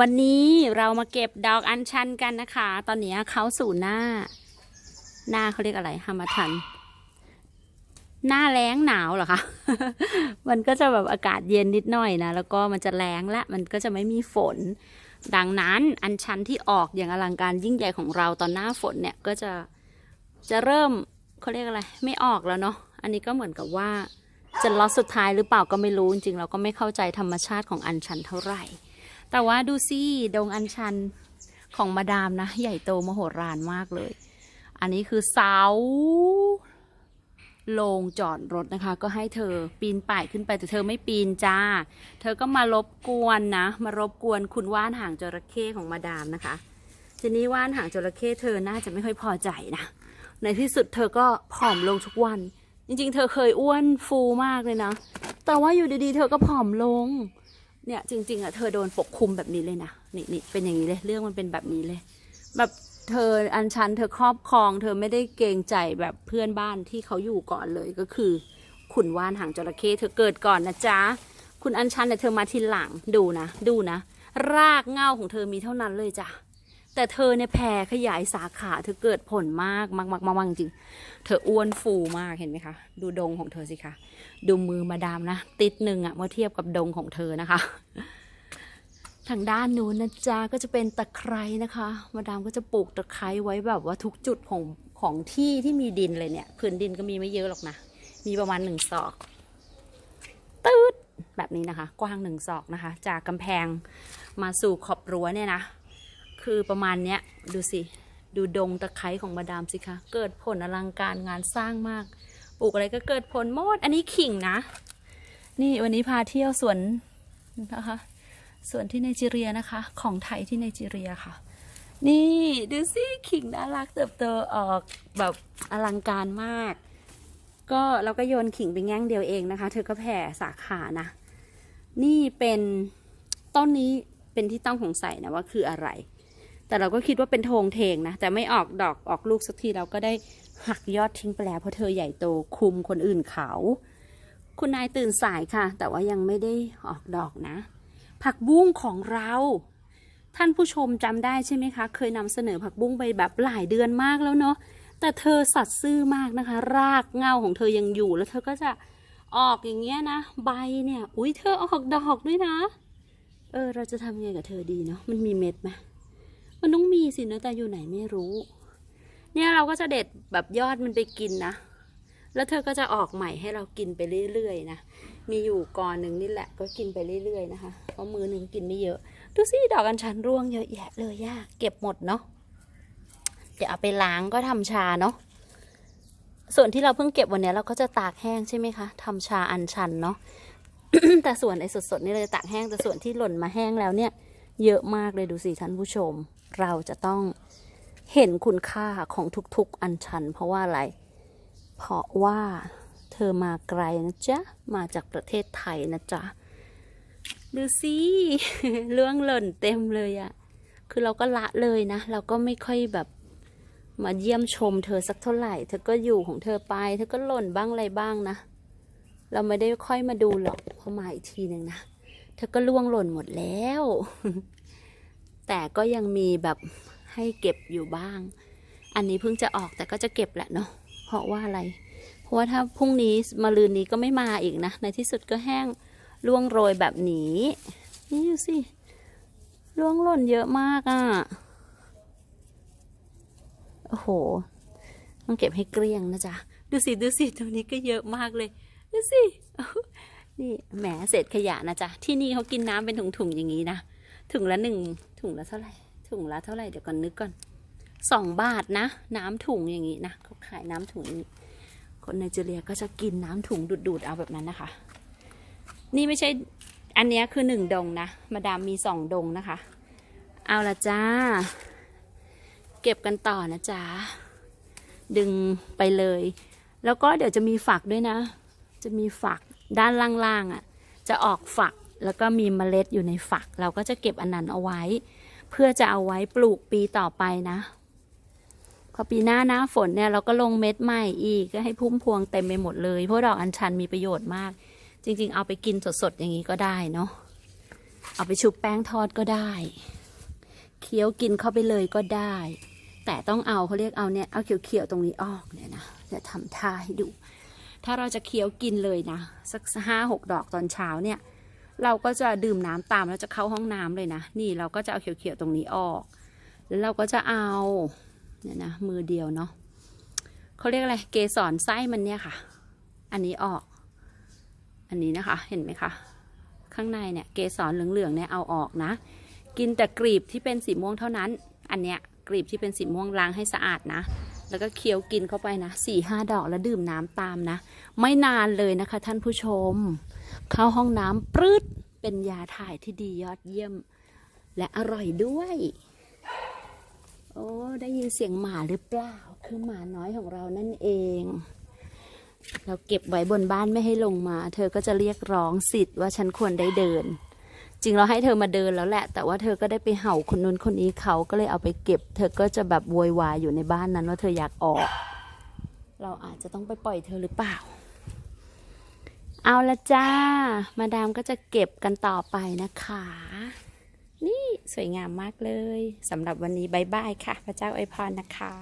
วันนี้เรามาเก็บดอกอัญชันกันนะคะ ตอนนี้เขาสู่หน้า หน้าเขาเรียกอะไรฮามาทัน หน้าแล้งหนาวเหรอคะ มันก็จะแบบอากาศเย็นนิดหน่อยนะ แล้วก็มันจะแล้งและ มันก็จะไม่มีฝน ดังนั้นอัญชันที่ออกอย่างอลังการยิ่งใหญ่ของเราตอนหน้าฝนเนี่ยก็จะจะเริ่มเขาเรียกอะไร ไม่ออกแล้วเนาะ อันนี้ก็เหมือนกับว่าจะล็อตสุดท้ายหรือเปล่าก็ไม่รู้จริงๆเราก็ไม่เข้าใจธรรมชาติของอัญชันเท่าไหร่ แต่ว่าดูสิดงอัญชันของมาดามนะ ใหญ่โตมโหฬารมากเลย อันนี้คือเสาโลงจอดรถนะคะ ก็ให้เธอปีนป่ายขึ้นไปแต่เธอไม่ปีนจ้า เธอก็มารบกวนนะ มารบกวนคุณว่านหางจระเข้ของมาดามนะคะทีนี้ว่านหางจระเข้เธอน่าจะไม่ค่อยพอใจนะในที่สุดเธอก็ผอมลงทุกวัน จริงๆ เธอเคยอ้วนฟูมากเลยนะ แต่ว่าอยู่ดีๆ เธอก็ผอมลง เนี่ยจริง ๆอะเธอโดนปกคลุมแบบนี้เลยนะนี่นี่เป็นอย่างนี้เลยเรื่องมันเป็นแบบนี้เลย แบบเธออันชันเธอครอบครอง เธอไม่ได้เกรงใจแบบเพื่อนบ้านที่เขาอยู่ก่อนเลยก็คือ ขุนว่านหางจระเข้เธอเกิดก่อนนะจ๊ะคุณอันชันเนี่ยเธอมาทีหลังดูนะ ดูนะ รากเงาของเธอมีเท่านั้นเลยจ้ะ แต่เธอเนี่ยแผ่ขยายสาขาเธอเกิดผลมากมากมากมากจริง เธออ้วนฟูมากเห็นไหมคะ ดูดงของเธอสิคะ ดูมือมาดามนะ ติดหนึ่งอะเมื่อเทียบกับดงของเธอนะคะ ทางด้านนู้นนะจ๊ะก็จะเป็นตะไคร้นะคะ มาดามก็จะปลูกตะไคร้ไว้แบบว่าทุกจุดของของที่ที่มีดินเลยเนี่ยพื้นดินก็มีไม่เยอะหรอกนะ มีประมาณหนึ่งศอกตืดแบบนี้นะคะ กว้างหนึ่งศอกนะคะ จากกำแพงมาสู่ขอบรั้วเนี่ยนะ คือประมาณเนี้ยดูสิ ดูดงตะไคร้ของมาดามสิคะ เกิดผลอลังการงานสร้างมาก ปลูกอะไรก็เกิดผลหมด อันนี้ขิงนะ นี่วันนี้พาเที่ยวสวนนะคะสวนที่ไนจีเรียนะคะ ของไทยที่ไนจีเรียค่ะ นี่ดูสิขิงน่ารักเติบโตออกแบบอลังการมาก ก็เราก็โยนขิงไปแง่งเดียวเองนะคะ เธอก็แผ่สาขานะ นี่เป็นต้นนี้เป็นที่ต้องสงสัยนะว่าคืออะไร แต่เราก็คิดว่าเป็นโทงเทงนะ แต่ไม่ออกดอกออกลูกสักทีเราก็ได้หักยอดทิ้งไปแล้วเพราะเธอใหญ่โตคุมคนอื่นเขา คุณนายตื่นสายค่ะ แต่ว่ายังไม่ได้ออกดอกนะ ผักบุ้งของเรา ท่านผู้ชมจำได้ใช่ไหมคะ เคยนำเสนอผักบุ้งไปแบบหลายเดือนมากแล้วเนาะแต่เธอสัตว์ซื่อมากนะคะ รากเงาของเธอยังอยู่แล้วเธอก็จะออกอย่างเงี้ยนะ ใบเนี่ย อุ้ยเธอออกดอกด้วยนะ เออ เราจะทำไงกับเธอดีเนาะมันมีเม็ดไหม มันต้องมีสินะแต่อยู่ไหนไม่รู้ เนี่ยเราก็จะเด็ดแบบยอดมันไปกินนะ แล้วเธอก็จะออกใหม่ให้เรากินไปเรื่อยๆนะ มีอยู่กอนหนึ่งนี่แหละก็กินไปเรื่อยๆนะคะ เพราะมือหนึ่งกินไม่เยอะ ดูสิดอกอัญชันร่วงเยอะแยะเลยย่าเก็บหมดเนาะ เดี๋ยวเอาไปล้างก็ทำชาเนาะ ส่วนที่เราเพิ่งเก็บวันนี้เราก็จะตากแห้งใช่ไหมคะทำชาอัญชันเนาะ แต่ส่วนไอ้สดๆนี่เราจะตากแห้งแต่ส่วนที่หล่นมาแห้งแล้วเนี่ยเยอะมากเลยดูสิท่านผู้ชม เราจะต้องเห็นคุณค่าของทุกๆอัญชัน เพราะว่าอะไร เพราะว่าเธอมาไกลนะจ๊ะ มาจากประเทศไทยนะจ๊ะ ดูสิเรื่องหล่นเต็มเลยอะคือเราก็ละเลยนะ เราก็ไม่ค่อยแบบมาเยี่ยมชมเธอสักเท่าไหร่ เธอก็อยู่ของเธอไป เธอก็หล่นบ้างอะไรบ้างนะ เราไม่ได้ค่อยมาดูหรอกพราะมาอีกทีหนึ่งนะ เธอก็ล่วงหล่นหมดแล้ว แต่ก็ยังมีแบบให้เก็บอยู่บ้าง อันนี้เพิ่งจะออกแต่ก็จะเก็บแหละเนาะ เพราะว่าอะไร เพราะว่าถ้าพรุ่งนี้มาลืนนี้ก็ไม่มาอีกนะ ในที่สุดก็แห้งร่วงโรยแบบนี้ นี่ดูสิร่วงหล่นเยอะมากอะ่ะ โอ้โห ต้องเก็บให้เกลี้ยงนะจ๊ะ ดูสิ ดูสิ ตัวนี้ก็เยอะมากเลย ดูสิ นี่แหมเศษขยะนะจ๊ะ ที่นี่เขากินน้ำเป็นถุงๆอย่างนี้นะ ถุงละหนึ่งถุงละเท่าไหร่ถุงละเท่าไหร่เดี๋ยวก่อนนึกก่อนสองบาทนะ น้ำถุงอย่างนี้นะเขาขายน้ำถุงอย่างนี้คนไนจีเรียก็จะกินน้ำถุงดูดๆเอาแบบนั้นนะคะ นี่ไม่ใช่อันนี้คือหนึ่งดงนะมาดามมีสองดงนะคะ เอาละจ้า เก็บกันต่อนะจ๊ะดึงไปเลย แล้วก็เดี๋ยวจะมีฝักด้วยนะ จะมีฝักด้านล่างๆอะ จะออกฝัก แล้วก็มีเมล็ดอยู่ในฝัก เราก็จะเก็บอันนั้นเอาไว้ เพื่อจะเอาไว้ปลูกปีต่อไปนะ พอปีหน้าหน้าฝนเนี่ยเราก็ลงเม็ดใหม่อีกก็ให้พุ่มพวงเต็มไปหมดเลย เพราะดอกอัญชันมีประโยชน์มาก จริง ๆ เอาไปกินสดๆอย่างนี้ก็ได้เนาะเอาไปชุบแป้งทอดก็ได้เคี้ยวกินเข้าไปเลยก็ได้ แต่ต้องเอาเขาเรียกเอาเนี่ยเอาเขียวๆตรงนี้ออกเนี่ยนะจะทำท่าให้ดู ถ้าเราจะเคี้ยวกินเลยนะ สักห้าหกดอกตอนเช้าเนี่ย เราก็จะดื่มน้ำตามแล้วจะเข้าห้องน้ำเลยนะ นี่เราก็จะเอาเขียวๆตรงนี้ออก แล้วเราก็จะเอาเนี่ยนะมือเดียวเนาะเขาเรียกอะไรเกสรไส้มันเนี่ยค่ะ อันนี้ออก อันนี้นะคะเห็นไหมคะข้างในเนี่ยเกสรเหลืองๆเนี่ยเอาออกนะ กินแต่กรีบที่เป็นสีม่วงเท่านั้น อันเนี้ยกรีบที่เป็นสีม่วงล้างให้สะอาดนะ แล้วก็เคี้ยวกินเข้าไปนะสี่ห้าดอกแล้วดื่มน้ำตามนะ ไม่นานเลยนะคะท่านผู้ชม เข้าห้องน้ำปรืดเป็นยาถ่ายที่ดียอดเยี่ยม และอร่อยด้วย โอ้ได้ยินเสียงหมาหรือเปล่า คือหมาน้อยของเรานั่นเอง เราเก็บไว้บนบ้านไม่ให้ลงมา เธอก็จะเรียกร้องสิทธิ์ว่าฉันควรได้เดิน จริงเราให้เธอมาเดินแล้วแหละ แต่ว่าเธอก็ได้ไปเห่าคนนู้นคนนี้เขาก็เลยเอาไปเก็บ เธอก็จะแบบโวยวายอยู่ในบ้านนั้นว่าเธออยากออก เราอาจจะต้องไปปล่อยเธอหรือเปล่า เอาละจ้า มาดามก็จะเก็บกันต่อไปนะคะ นี่สวยงามมากเลยสำหรับวันนี้บายบายค่ะ พระเจ้าอวยพรนะคะ